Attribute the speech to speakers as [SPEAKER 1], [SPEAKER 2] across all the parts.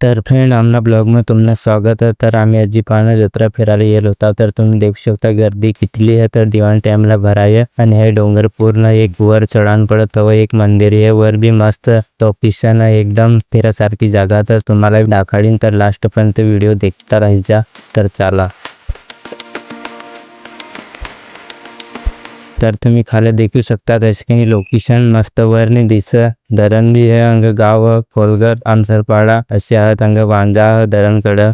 [SPEAKER 1] तर फ्रेंड आमना ब्लॉगमध्ये तुमनं स्वागत आहे तर आम्ही आजी पाहणं जत्रा फिरायला गेलो होता। तर तुम्ही देखू शकता गर्दी कितली आहे तर दिवाण टाइमला भराय आणि हे डोंगर पूर्ण एक वर चढाण पडत हवं एक मंदिर आहे वर बी मस्त टॉपिशन एकदम फिरासारखी जागा तर तुम्हाला दाखाडीन तर लास्टपर्यंत व्हिडिओ देखता राहायचा तर चला। तर तुम्ही खाली देखू शकता. त्याची लोकेशन मस्त वरणी दिस धरण बी आहे अंग गाव खोलगर आमसरपाडा असे आहेत अंग वांजा धरणकडं.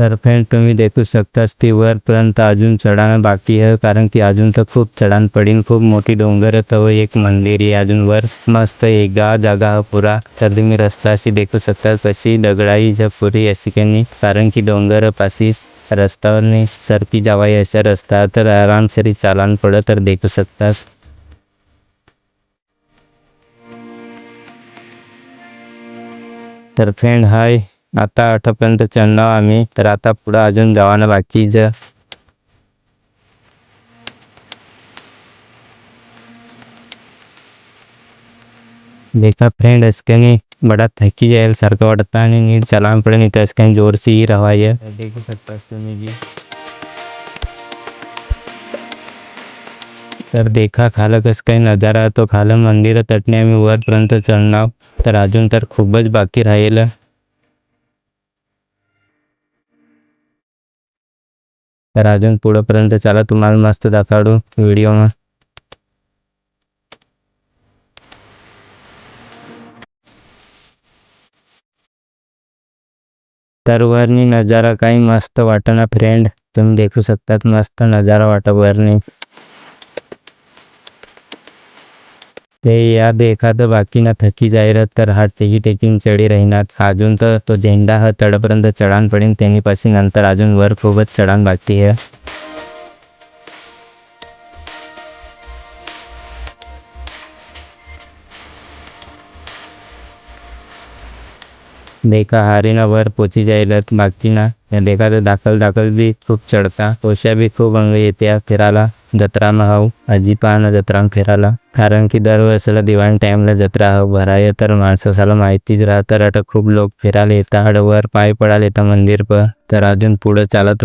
[SPEAKER 1] तर फ्रेंड तुम्ही देखू शकताच ती वरपर्यंत अजून चढाणं बाकी आहे कारण की अजून तर खूप चढाण पडीन खूप मोठी डोंगर आहे तर एक मंदिर आहे अजून वर. मस्त एक गा जागा पुरा. तर तुम्ही रस्ता अशी देखू शकता कशी दगडाई जर पुरी अशी काही कारण की डोंगर पाशी. रस्त्यावरनी सरकी जावाई अशा रस्ता तर आरामसरी चालान पडत तर देखू शकतास तर फ्रेंड हाय. आता आठापर्यंत चढणार आम्ही तर आता पुढं अजून जावानं बाकीच देखा फ्रेंड इसके बड़ा थकी जाएल सारखं वाटतं आणि नीट चलान पडेल इथं इसके जोरसी ही रवाय देखू शकता तुम्ही जी। तर देखा खालं कसं काही नजारा तो खालं मंदिर तटणे आम्ही वरपर्यंत चढणार तर अजून तर खूपच बाकी राहील तर अजून पुढंपर्यंत चला तुम्हाला मस्त दाखवू व्हिडिओ तर वरनी नजारा काही मस्त वाटना फ्रेंड तुम्ही देखू शकतात मस्त नजारा वाट वरनी ते याद एखादं बाकी ना थकी जाहिरात तर हा तेही टेकिंग चढी राहणार अजून तर तो झेंडा हा तडपर्यंत पडेन. पडेल त्यांनीपासून नंतर अजून वर खूपच चढान बाकी आहे. देखा हारीना वर पोची जायलात मागची ना देखा तर दाखल दाखल बी खूप चढता पोशा बी खूप अंग येत्या फिरायला जत्रानं हाव आजी पाहणं जत्रान फिरायला कारण की दरवर्षीला दिवाळी टाइमला जत्रा हाव भराय तर माणसाला माहितीच राहतं आता खूप लोक फिरायला येतात वर पाय पडायला येतात मंदिर पर तर अजून पुढं चालत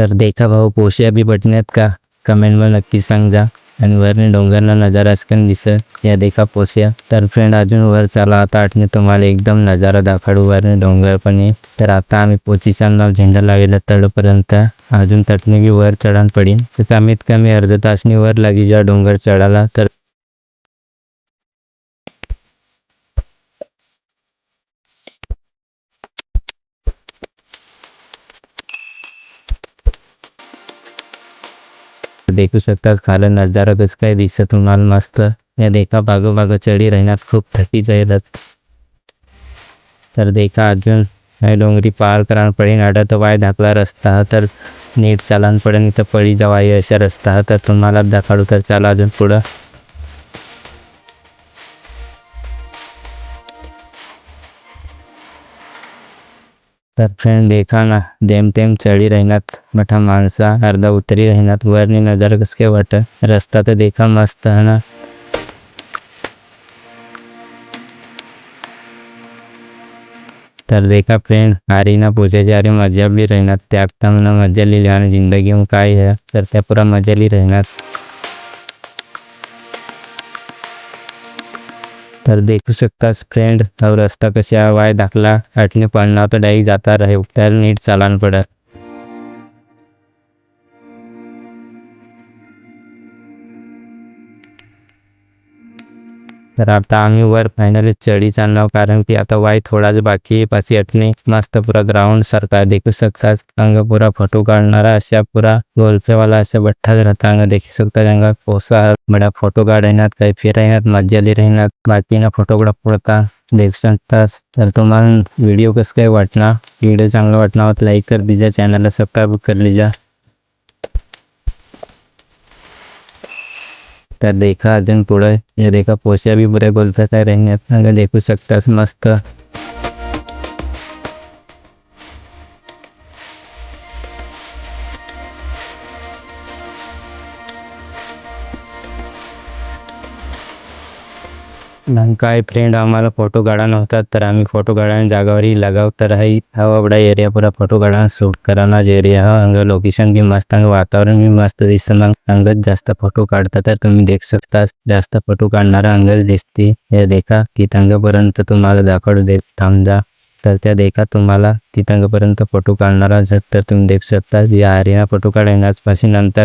[SPEAKER 1] तर देखा भाऊ पोशी बी बटण्यात का? कमेंटवर नक्की सांग जा आणि वरने डोंगरला नजारा असकन दिसत या देखा पोस्या तर फ्रेंड अजून वर चाला. आता आठने तुम्हाला एकदम नजारा दाखवू वरने डोंगर पण आहे. तर आता आम्ही पोचीचा नाव झेंडा लागेला तळपर्यंत. अजून तटने बी वर चढान पडीन. तर कमीत कमी अर्ध तासनी वर लागी जा डोंगर चढायला तर देखू शकतात खालं नजारा कसं काय दिसत तुम्हाला मस्त. या देखा बागो चढी राहण्यात खूप थकी जायलात. तर देखा अजून डोंगरी पार करायला पडे आता तर वाय दाखला रस्ता हा तर नीट चालान पडेल इथं पळी जावाय अशा रस्ता तर तुम्हाला दाखवू तर चला अजून पुढं. तर फ्रेंड देखा ना देम तेम चढी राहणार मोठा माणसा अर्धा उतरी राहणार वरनी नजर कसं काय वाटत रस्ता तर देखा मस्त है ना? तर देखा फ्रेंड आरी हारीना पूजाची अरे मजा बी राहणार त्या मला मजा लिहिली आणि जिंदगी में काय है तर त्या पुरा मजा लिही राहणार तर देखू शकतास फ्रेंड और रस्ता कशा वाय दाखला आठने पडणार तर डायरेक्ट जाता रहे तर नीट चालान पडत. तर आता आम्ही वर फायनली चढी चालणार कारण की आता वाय थोडाच बाकी पाची अटने मस्त पुरा ग्राउंड सारखा देखू शकतास अंग पुरा फ़ोटो काढणारा अशा पुरा गोल्फेवाला अशा बठ्ठाच राहता अंग देखू शकता अंग पोसा बडा फ़ोटो काढण्यात काही फिरायनात. मज़ा लिही राहणार बाकीना फोटोग्राफ पडता देखू शकतास. तर तुम्हाला व्हिडिओ कसं काय वाटणार? व्हिडिओ चांगला वाटणार लाईक कर दीजा. चॅनलला सबस्क्राईब कर लीजा तर देखा अजून पुढे हे देखा पोशा बी पुऱ्या गोलफेका रेंगात अगं देखू शकतास मस्त। काही काय फ्रेंड आम्हाला फोटो काढा नव्हता तर आम्ही फोटो काढायला जागावरही लगाव तर आहे. हा एरिया पुरा फोटो काढा शूट करायला एरिया हा अंग लोकेशन बी मस्त अंग वातावरण बी मस्त दिसतं. मग अंगच जास्त फोटो काढता तर तुम्ही देख शकता. जास्त फोटो काढणारा अंगच दिसते. हे देखा तिथंपर्यंत तुम्हाला दाखवू देत थांबजा तर त्या देखा तुम्हाला तिथंपर्यंत फोटो काढणार असेल तर तुम्ही देख शकता. या आर्या फोटो काढण्यापासून नंतर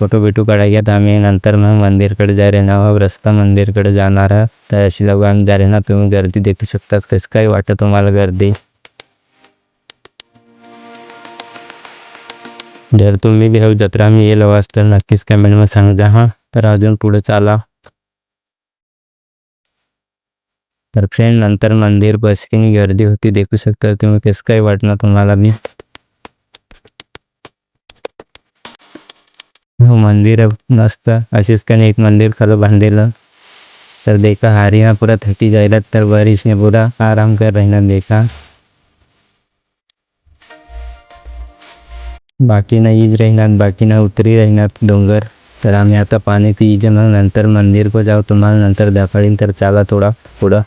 [SPEAKER 1] फ़ोटो बिटो काढायच्यात आम्ही नंतर मग मंदिरकडे जाय ना हा रस्ता मंदिरकडे जाणार आहे तर अशी आम्ही जाय ना तुम्ही गर्दी देखू शकताच कसं काय वाटतं तुम्हाला गर्दी। जर तुम्ही बी जत्रा मी येलो आवाज़ तर नक्कीच कमेंटमध्ये सांगा हाँ तर अजून पुढे चाला। तर फ्रेंड नंतर मंदिर बसकिनी गर्दी होती, देखू शकता तुम्ही कसं काय वाटणार तुम्हाला मी मंदिर मस्त अशीच काही एक मंदिर खरं बांधलेलं. तर देखा हारिया पुरा थकी जायला तर बरीचने पुरा आराम कर राहिना देखा. बाकी ना ईज राहणार बाकी ना उतरी राहिनात डोंगर. तर आम्ही आता पाणी ईज मग नंतर मंदिर को जाऊ तुम्हाला नंतर दाखवीन तर चाला थोडा पुढं.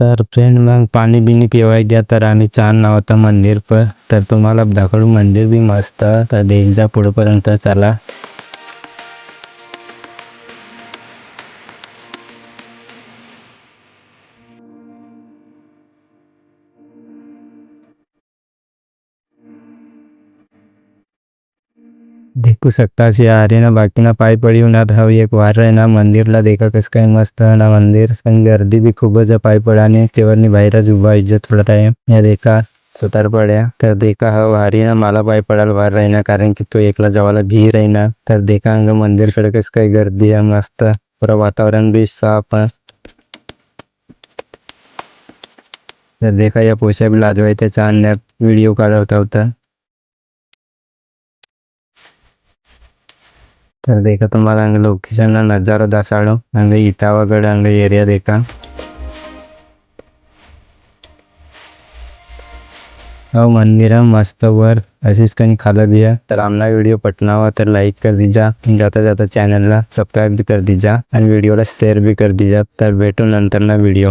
[SPEAKER 1] तर फ्रेंड मग पाणी बिनी पिवाय द्या तर आम्ही छान नव्हतं मंदिर पर तर तुम्हाला दाखवू मंदिर बी मस्त. तर देख जा पुढेपर्यंत चला. देखू शकतास या आ ना बाकी ना पाय पडी ना हवी एक वार आहे ना मंदिरला देखा कस काय मस्त ना मंदिर। पण गर्दी बी खूपच आहे पाय पडाने तेवरनी बाहेरच उभा इज्जत थोडा टाइम या देखा सुतार पड्या तर देखा हा वारी ना मला पाय पडायला वार राहीना कारण की तो एकला जावाला भी राहीना तर देखा अंग मंदिरकडे कस काय गर्दी आहे मस्त पुरा वातावरण बी साफ आहे तर देखा या पोशा बी लाजवाय त्याच्या आणण्यात व्हिडिओ काढवता होता। देखा तुम्हाला अंग लोकेशन नजारा दासाडो अंग इटावागड अंग एरिया देखा। हो मंदिर आहे मस्त वर अशीच काही खालं बिया तर आमना व्हिडिओ पटनावा तर लाईक कर दीजा। जाता जाता चॅनलला सबस्क्राईब भी कर दीजा। आणि व्हिडिओला शेअर भी कर दीजा। तर भेटू नंतर ना व्हिडिओ